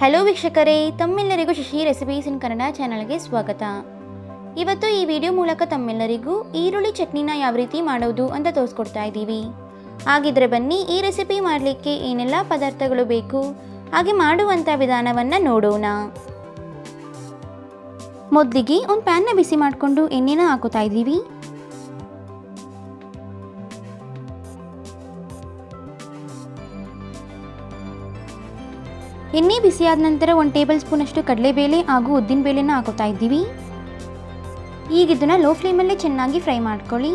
Hello ವೀಕ್ಷಕರೇ. ತಮ್ಮೆಲ್ಲರಿಗೂ Shashi recipes ಇನ್ ಕನ್ನಡ ಚಾನಲ್ಗೆ ಸ್ವಾಗತ. ಇವತ್ತು ಈ ವಿಡಿಯೋ ಮೂಲಕ ತಮ್ಮೆಲ್ಲರಿಗೂ ಈರುಳ್ಳಿ ಚಟ್ನಿನ ಯಾವ ರೀತಿ ಮಾಡೋದು ಅಂತ ತೋರಿಸ್ಕೊಡ್ತಾ ಇದ್ದೀವಿ. ಹಾಗಿದ್ರೆ ಬನ್ನಿ ಈ ರೆಸಿಪಿ ಮಾಡಲಿಕ್ಕೆ ಏನೆಲ್ಲ ಪದಾರ್ಥಗಳು ಬೇಕು? ಹಾಗೆ ಮಾಡುವಂಥ ವಿಧಾನವನ್ನು ನೋಡೋಣ. ಮೊದಲಿಗೆ ಒಂದು ಪ್ಯಾನ್ನ ಬಿಸಿ ಮಾಡಿಕೊಂಡು ಎಣ್ಣೆನ ಹಾಕೋತಾ ಇದ್ದೀವಿ. ಎಣ್ಣೆ ಬಿಸಿಯಾದ ನಂತರ ಒಂದು ಟೇಬಲ್ ಸ್ಪೂನಷ್ಟು ಕಡಲೆಬೇಳೆ ಹಾಗೂ ಉದ್ದಿನಬೇಳೆನ ಹಾಕೋತಾ ಇದ್ದೀವಿ. ಈಗ ಇದನ್ನು ಲೋ ಫ್ಲೇಮಲ್ಲೇ ಚೆನ್ನಾಗಿ ಫ್ರೈ ಮಾಡ್ಕೊಳ್ಳಿ.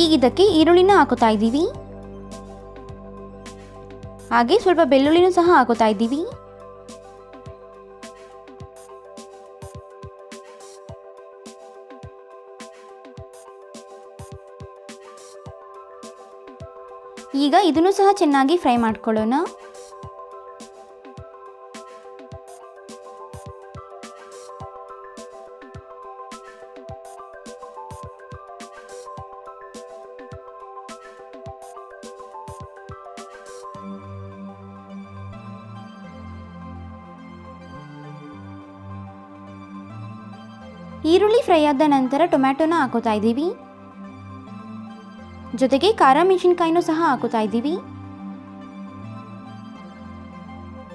ಈಗ ಇದಕ್ಕೆ ಈರುಳ್ಳಿನ ಹಾಕೋತಾ ಇದ್ದೀವಿ. ಹಾಗೆ ಸ್ವಲ್ಪ ಬೆಳ್ಳುಳ್ಳಿನೂ ಸಹ ಹಾಕೋತಾ ಇದ್ದೀವಿ. ಈಗ ಇದನ್ನು ಸಹ ಚೆನ್ನಾಗಿ ಫ್ರೈ ಮಾಡ್ಕೊಳ್ಳೋಣ. ಈರುಳ್ಳಿ ಫ್ರೈ ಆದ ನಂತರ ಟೊಮ್ಯಾಟೊನ ಹಾಕೋತಾ ಇದ್ದೀವಿ. ಜೊತೆಗೆ ಖಾರ ಮೆಣಸಿನ್ಕಾಯಿನೂ ಸಹ ಹಾಕುತ್ತಾ ಇದ್ದೀವಿ.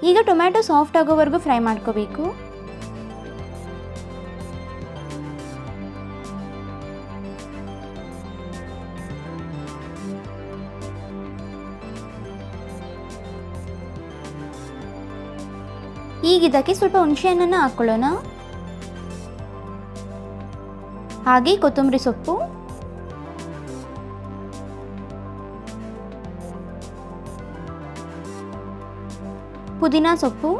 ಈಗ ಟೊಮ್ಯಾಟೊ ಸಾಫ್ಟ್ ಆಗೋವರೆಗೂ ಫ್ರೈ ಮಾಡ್ಕೋಬೇಕು. ಈಗ ಇದಕ್ಕೆ ಸ್ವಲ್ಪ ಹುಣಸೆ ಹಣ್ಣನ್ನು ಹಾಕ್ಕೊಳ್ಳೋಣ. ಹಾಗೆ ಕೊತ್ತಂಬರಿ ಸೊಪ್ಪು. ಪುದೀನ ಸೊಪ್ಪು.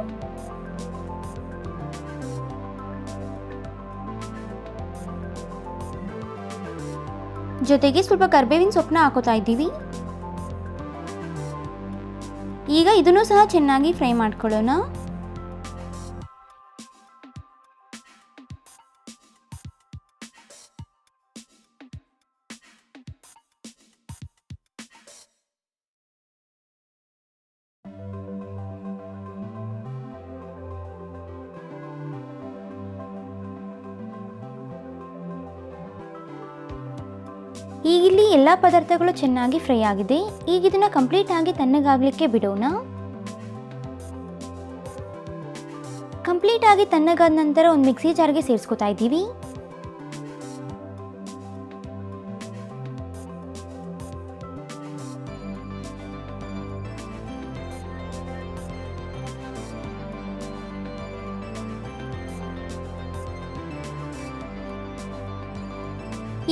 ಜೊತೆಗೆ ಸ್ವಲ್ಪ ಕರ್ಬೇವಿನ ಸೊಪ್ಪನ್ನ ಹಾಕೋತಾ ಇದ್ದೀವಿ. ಈಗ ಇದನ್ನು ಸಹ ಚೆನ್ನಾಗಿ ಫ್ರೈ ಮಾಡ್ಕೊಳ್ಳೋಣ. ಈಗಿಲ್ಲಿ ಎಲ್ಲ ಪದಾರ್ಥಗಳು ಚೆನ್ನಾಗಿ ಫ್ರೈ ಆಗಿದೆ. ಈಗ ಇದನ್ನ ಕಂಪ್ಲೀಟ್ ಆಗಿ ತಣ್ಣಗಾಗಲಿಕ್ಕೆ ಬಿಡೋಣ. ಕಂಪ್ಲೀಟ್ ಆಗಿ ತಣ್ಣಗಾದ ನಂತರ ಒಂದು ಮಿಕ್ಸಿ ಜಾರ್ಗೆ ಸೇರಿಸ್ಕೊತಾ ಇದ್ದೀವಿ.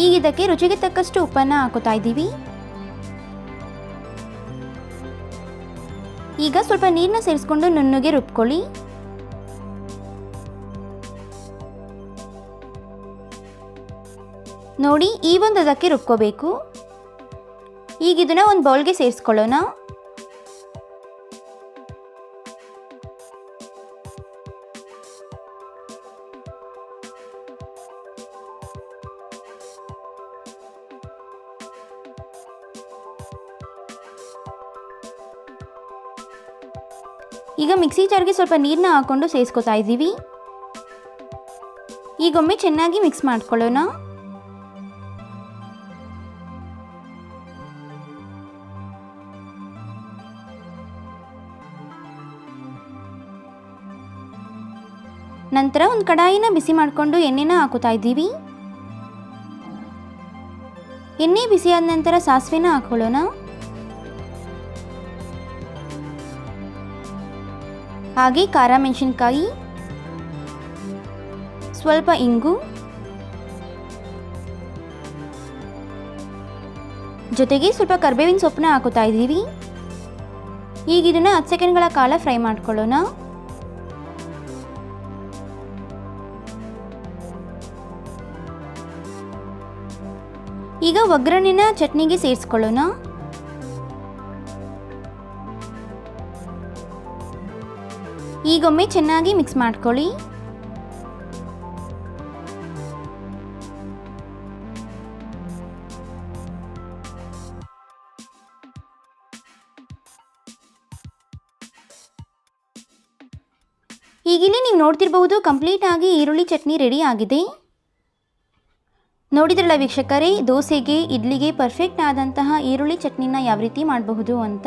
ಈಗ ಇದಕ್ಕೆ ರುಚಿಗೆ ತಕ್ಕಷ್ಟು ಉಪ್ಪನ್ನು ಹಾಕೋತಾ ಇದ್ದೀವಿ. ಈಗ ಸ್ವಲ್ಪ ನೀರನ್ನ ಸೇರಿಸ್ಕೊಂಡು ನುಣ್ಣಗೆ ರುಬ್ಕೊಳ್ಳಿ. ನೋಡಿ ಈ ಒಂದು ಅದಕ್ಕೆ ರುಬ್ಕೋಬೇಕು. ಈಗ ಇದನ್ನ ಒಂದು ಬೌಲ್ಗೆ ಸೇರಿಸ್ಕೊಳ್ಳೋಣ. ಈಗ ಮಿಕ್ಸಿ ಜಾರ್ಗೆ ಸ್ವಲ್ಪ ನೀರನ್ನ ಹಾಕೊಂಡು ಸೇರಿಸ್ಕೊತಾ ಇದ್ದೀವಿ. ಈಗೊಮ್ಮೆ ಚೆನ್ನಾಗಿ ಮಿಕ್ಸ್ ಮಾಡ್ಕೊಳ್ಳೋಣ. ನಂತರ ಒಂದು ಕಡಾಯಿನ ಬಿಸಿ ಮಾಡಿಕೊಂಡು ಎಣ್ಣೆನ ಹಾಕುತ್ತಾ ಇದ್ದೀವಿ. ಎಣ್ಣೆ ಬಿಸಿಯಾದ ನಂತರ ಸಾಸಿವೆನ ಹಾಕೊಳ್ಳೋಣ ಹಾಗೆ ಖಾರ ಮೆಣಸಿನ್ಕಾಯಿ, ಸ್ವಲ್ಪ ಇಂಗು, ಜೊತೆಗೆ ಸ್ವಲ್ಪ ಕರ್ಬೇವಿನ ಸೊಪ್ಪನ್ನ ಹಾಕೋತಾ ಇದ್ದೀವಿ. ಈಗ ಇದನ್ನು ಹತ್ತು ಸೆಕೆಂಡ್ಗಳ ಕಾಲ ಫ್ರೈ ಮಾಡ್ಕೊಳ್ಳೋಣ. ಈಗ ಒಗ್ಗರಣೆನ ಚಟ್ನಿಗೆ ಸೇರಿಸ್ಕೊಳ್ಳೋಣ. ಈಗೊಮ್ಮೆ ಚೆನ್ನಾಗಿ ಮಿಕ್ಸ್ ಮಾಡ್ಕೊಳ್ಳಿ. ಈಗಿಲ್ಲಿ ನೀವು ನೋಡ್ತಿರಬಹುದು ಕಂಪ್ಲೀಟ್ ಆಗಿ ಈರುಳ್ಳಿ ಚಟ್ನಿ ರೆಡಿ ಆಗಿದೆ. ನೋಡಿದ್ರಲ್ಲ ವೀಕ್ಷಕರೇ, ದೋಸೆಗೆ, ಇಡ್ಲಿಗೆ ಪರ್ಫೆಕ್ಟ್ ಆದಂತಹ ಈರುಳ್ಳಿ ಚಟ್ನಿನ ಯಾವ ರೀತಿ ಮಾಡಬಹುದು ಅಂತ.